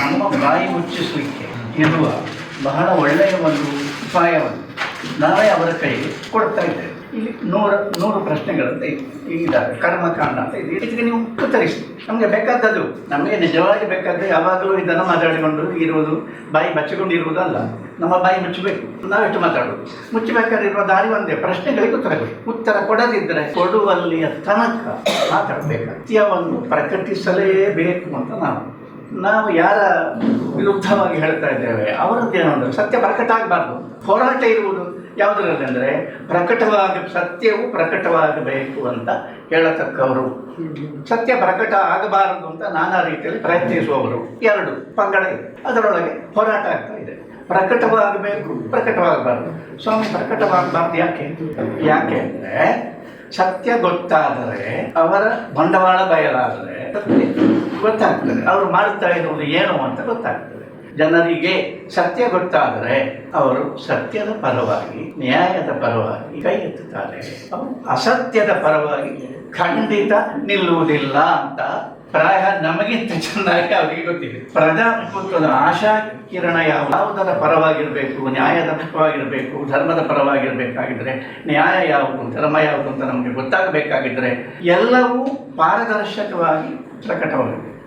ನಮ್ಮ ಬಾಯಿ ಮುಚ್ಚಿಸಲಿಕ್ಕೆ ಇರುವ ಬಹಳ ಒಳ್ಳೆಯ ಒಂದು ಉಪಾಯವನ್ನು ನಾವೇ ಅವರ ಕೈಗೆ ಕೊಡ್ತಾ ಇದ್ದೇವೆ. ಇಲ್ಲಿ ನೂರ, ನೂರು ಪ್ರಶ್ನೆಗಳಂತ ಇದ್ದಾವೆ ಕರ್ಮಕಾಂಡ ಅಂತ ಇದೆ. ಇದಕ್ಕೆ ನೀವು ಉತ್ತರಿಸಿ. ನಮಗೆ ಬೇಕಾದದ್ದು, ನಮಗೆ ನಿಜವಾಗಿ ಬೇಕಾದ್ರೆ ಯಾವಾಗಲೂ ಇದನ್ನು ಮಾತಾಡಿಕೊಂಡು ಇರುವುದು, ಬಾಯಿ ಬಚ್ಚಿಕೊಂಡು ನಮ್ಮ ಬಾಯಿ ಮುಚ್ಚಬೇಕು. ನಾವೆಷ್ಟು ಮಾತಾಡೋದು? ಮುಚ್ಚಬೇಕಾದ್ರೆ ಇರುವ ದಾರಿ ಒಂದೇ. ಪ್ರಶ್ನೆಗಳಿಗೆ ಉತ್ತರ ಕೊಡಿ. ಉತ್ತರ ಕೊಡದಿದ್ದರೆ ಕೊಡುವಲ್ಲಿಯ ತನಕ ಮಾತಾಡಬೇಕು ಸತ್ಯವನ್ನು ಪ್ರಕಟಿಸಲೇಬೇಕು ಅಂತ ನಾವು ನಾವು ಯಾರ ವಿರುದ್ಧವಾಗಿ ಹೇಳ್ತಾ ಇದ್ದೇವೆ, ಅವರದ್ದು ಒಂದು ಸತ್ಯ ಪ್ರಕಟ ಆಗಬಾರ್ದು ಹೋರಾಟ ಇರುವುದು ಯಾವುದರಲ್ಲಿ ಅಂದರೆ ಪ್ರಕಟವಾಗಿ ಸತ್ಯವು ಪ್ರಕಟವಾಗಬೇಕು ಅಂತ ಹೇಳತಕ್ಕವರು. ಸತ್ಯ ಪ್ರಕಟ ಆಗಬಾರದು ಅಂತ ನಾನಾ ರೀತಿಯಲ್ಲಿ ಪ್ರಯತ್ನಿಸುವವರು. ಎರಡು, ಪಂಗಡ ಇದೆ. ಅದರೊಳಗೆ ಹೋರಾಟ ಆಗ್ತಾ ಇದೆ. ಪ್ರಕಟವಾಗಬೇಕು, ಪ್ರಕಟವಾಗಬಾರ್ದು. ಸ್ವಾಮಿ, ಪ್ರಕಟವಾಗಬಾರ್ದು ಯಾಕೆ? ಯಾಕೆ ಅಂದರೆ ಸತ್ಯ ಗೊತ್ತಾದರೆ ಅವರ ಬಂಡವಾಳ ಬಯಲಾದರೆ ಗೊತ್ತಾಗ್ತದೆ. ಅವರು ಮಾಡ್ತಾ ಇರುವುದು ಏನು ಅಂತ ಗೊತ್ತಾಗ್ತದೆ. ಜನರಿಗೆ ಸತ್ಯ ಗೊತ್ತಾದರೆ ಅವರು ಸತ್ಯದ ಪರವಾಗಿ, ನ್ಯಾಯದ ಪರವಾಗಿ ಕೈ ಎತ್ತುತ್ತಾರೆ. ಅವರು ಅಸತ್ಯದ ಪರವಾಗಿ ಖಂಡಿತ ನಿಲ್ಲುವುದಿಲ್ಲ ಅಂತ. ಪ್ರಾಯ ನಮಗಿಂತ ಚೆನ್ನಾಗಿ ಅವರಿಗೆ ಗೊತ್ತಿದೆ. ಪ್ರಜಾಪ್ರಭುತ್ವದ ಆಶಾ ಕಿರಣ ಯಾವ ಯಾವುದರ ಪರವಾಗಿರಬೇಕು, ನ್ಯಾಯದ ಪರವಾಗಿರಬೇಕು, ಧರ್ಮದ ಪರವಾಗಿರಬೇಕಾಗಿದ್ರೆ ನ್ಯಾಯ ಯಾವುದು, ಧರ್ಮ ಯಾವುದು ಅಂತ ನಮಗೆ ಗೊತ್ತಾಗಬೇಕಾಗಿದ್ದರೆ ಎಲ್ಲವೂ ಪಾರದರ್ಶಕವಾಗಿ ಪ್ರಕಟವಾಗಬೇಕು